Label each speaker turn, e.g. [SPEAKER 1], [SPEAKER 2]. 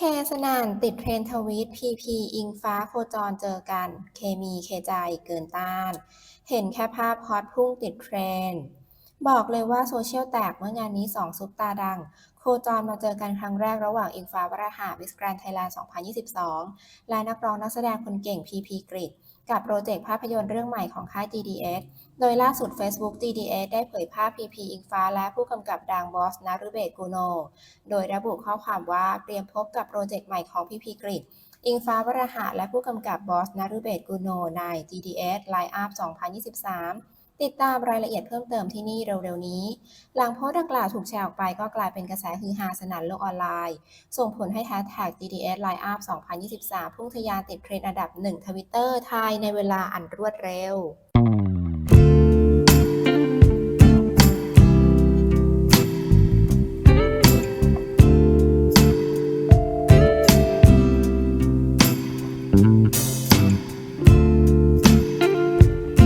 [SPEAKER 1] เฮสนันติดเทรนทวิตพีพีอิงฟ้าโคจรเจอกัน เคมีเคใจเกินต้าน เห็นแค่ภาพฮอตพุ่งติดเทรน บอกเลยว่าโซเชียลแตกเมื่องานนี้สองซุปตาดัง โคจรมาเจอกันครั้งแรกระหว่างอิงฟ้าวราหะ Miss Grand Thailand 2022 และนักร้องนักแสดงคนเก่งพีพีกริดกับโปรเจกต์ภาพยนตร์เรื่องใหม่ของค่าย GDS โดยล่าสุด Facebook GDS ได้เผยภาพพีพีอิงฟ้าและผู้กำกับดังบอสนารุเบศกุโน โดยระบุข้อความว่าเตรียมพบกับโปรเจกต์ใหม่ของพีพีกริดอิงฟ้าวราหะและผู้กำกับบอสนารุเบศกุโนใน GDS Line Up 2023 ติดตามรายละเอียดเพิ่มเติมที่นี่เร็วๆนี้ หลังโพสต์ดังกล่าวถูกแชร์ออกไปก็กลายเป็นกระแสฮือฮาสนั่นโลกออนไลน์ ส่งผลให้แฮชแท็ก dds Line Up 2023 พุ่งทะยานติดเทรนด์อันดับหนึ่งทวิตเตอร์ไทยในเวลาอันรวดเร็ว